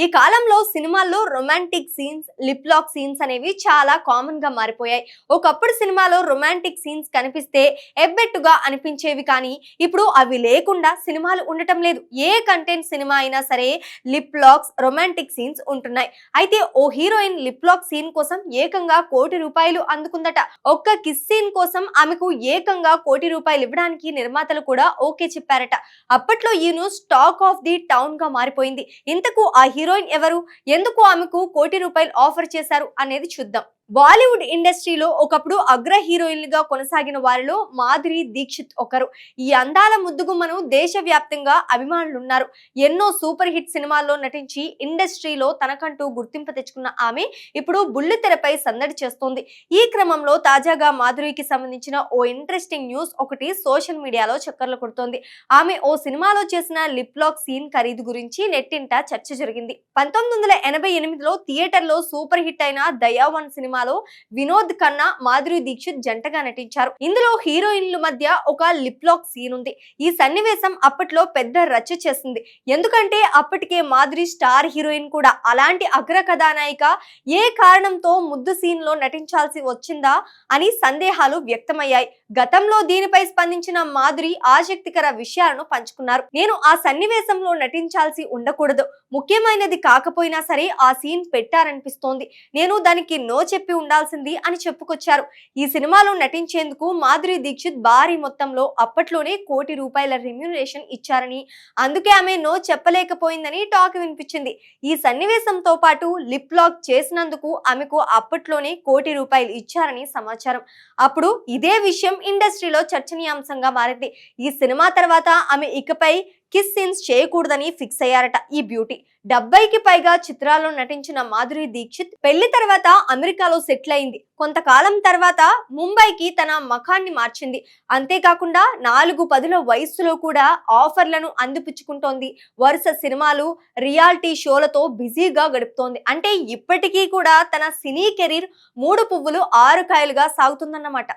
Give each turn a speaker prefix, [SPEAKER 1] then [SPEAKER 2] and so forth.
[SPEAKER 1] ఈ కాలంలో సినిమాల్లో romantic scenes lip lock scenes అనేవి చాలా కామన్గా మారిపోయాయి. ఒకప్పుడు సినిమాలో రొమాంటిక్ సీన్స్ కనిపిస్తే ఎబ్బెట్టుగా అనిపించేవి కానీ ఇప్పుడు అవి లేకుండా సినిమాలు ఉండటం లేదు. ఏ కంటెంట్ సినిమా అయినా సరే లిప్ లాక్స్ రొమాంటిక్ సీన్స్ ఉంటున్నాయి. అయితే ఓ హీరోయిన్ లిప్ లాక్ సీన్ కోసం ఏకంగా కోటి రూపాయలు అందుకుందట. ఒక్క కిస్ సీన్ కోసం ఆమెకు ఏకంగా కోటి రూపాయలు ఇవ్వడానికి నిర్మాతలు కూడా ఓకే చెప్పారట. అప్పట్లో ఈ న్యూస్ టాక్ ఆఫ్ ది టౌన్గా మారిపోయింది. ఇంతకు ఆ హీరోయిన్ ఎవరు? ఎందుకు ఆమెకు కోటి రూపాయలు ఆఫర్ చేశారు? అనేది చూద్దాం. బాలీవుడ్ ఇండస్ట్రీలో ఒకప్పుడు అగ్ర హీరోయిన్లుగా కొనసాగిన వారిలో మాధురి దీక్షిత్ ఒకరు. ఈ అందాల ముద్దుగుమ్మను దేశవ్యాప్తంగా అభిమానులు ఉన్నారు ఎన్నో సూపర్ హిట్ సినిమాల్లో నటించి ఇండస్ట్రీలో తనకంటూ గుర్తింపు తెచ్చుకున్న ఆమె ఇప్పుడు బుల్లితెరపై సందడి చేస్తోంది. ఈ క్రమంలో తాజాగా మాధురికి సంబంధించిన ఓ ఇంట్రెస్టింగ్ న్యూస్ ఒకటి సోషల్ మీడియాలో చక్కర్లు కొడుతోంది. ఆమె ఓ సినిమాలో చేసిన లిప్ లాక్ సీన్ ఖరీదు గురించి నెట్టింట చర్చ జరిగింది. పంతొమ్మిది వందల ఎనభై ఎనిమిదిలో థియేటర్లో సూపర్ హిట్ అయిన దయావన్ సినిమా సినిమాలో వినోద్ ఖన్నా మాధురి దీక్షిత్ జంటగా నటించారు. ఇందులో హీరోయిన్ల మధ్య ఒక లిప్ లాక్ సీన్ ఉంది. ఈ సన్నివేశం అప్పట్లో పెద్ద రచ్చ చేసింది. ఎందుకంటే అప్పటికే మాధురి స్టార్ హీరోయిన్ కూడా. అలాంటి అగ్ర కథానాయిక ఏ కారణంతో ముద్దు సీన్లో నటించాల్సి వచ్చిందా అని సందేహాలు వ్యక్తమయ్యాయి. గతంలో దీనిపై స్పందించిన మాధురి ఆసక్తికర విషయాలను పంచుకున్నారు. నేను ఆ సన్నివేశంలో నటించాల్సి ఉండకూడదు. ముఖ్యమైనది కాకపోయినా సరే ఆ సీన్ పెట్టారనిపిస్తోంది. నేను దానికి నో చెప్పి ఉండాల్సింది అని చెప్పుకొచ్చారు. ఈ సినిమాలో నటించేందుకు మాధురి దీక్షిత్ భారీ మొత్తంలో అప్పట్లోనే కోటి రూపాయల రెమ్యునరేషన్ ఇచ్చారని అందుకే ఆమె నో చెప్పలేకపోయిందని టాక్ వినిపించింది. ఈ సన్నివేశంతో పాటు లిప్ లాక్ చేసినందుకు ఆమెకు అప్పట్లోనే కోటి రూపాయలు ఇచ్చారని సమాచారం. అప్పుడు ఇదే విషయం ఇండస్ట్రీలో చర్చనీయాంశంగా మారింది. ఈ సినిమా తర్వాత ఆమె ఇకపై కిస్ సీన్స్ చేయకూడదని ఫిక్స్ అయ్యారట ఈ బ్యూటీ. డెబ్బైకి పైగా చిత్రాల్లో నటించిన మాధురి దీక్షిత్ పెళ్ళి తర్వాత అమెరికాలో సెటిల్ అయింది. కొంతకాలం తర్వాత ముంబైకి తన మఖాన్ని మార్చింది. అంతేకాకుండా నాలుగు పదుల వయస్సులో కూడా ఆఫర్లను అందిపుచ్చుకుంటోంది. వరుస సినిమాలు రియాలిటీ షోలతో బిజీగా గడుపుతోంది. అంటే ఇప్పటికీ కూడా తన సినీ కెరీర్ మూడు పువ్వులు ఆరు కాయలుగా సాగుతుందన్నమాట.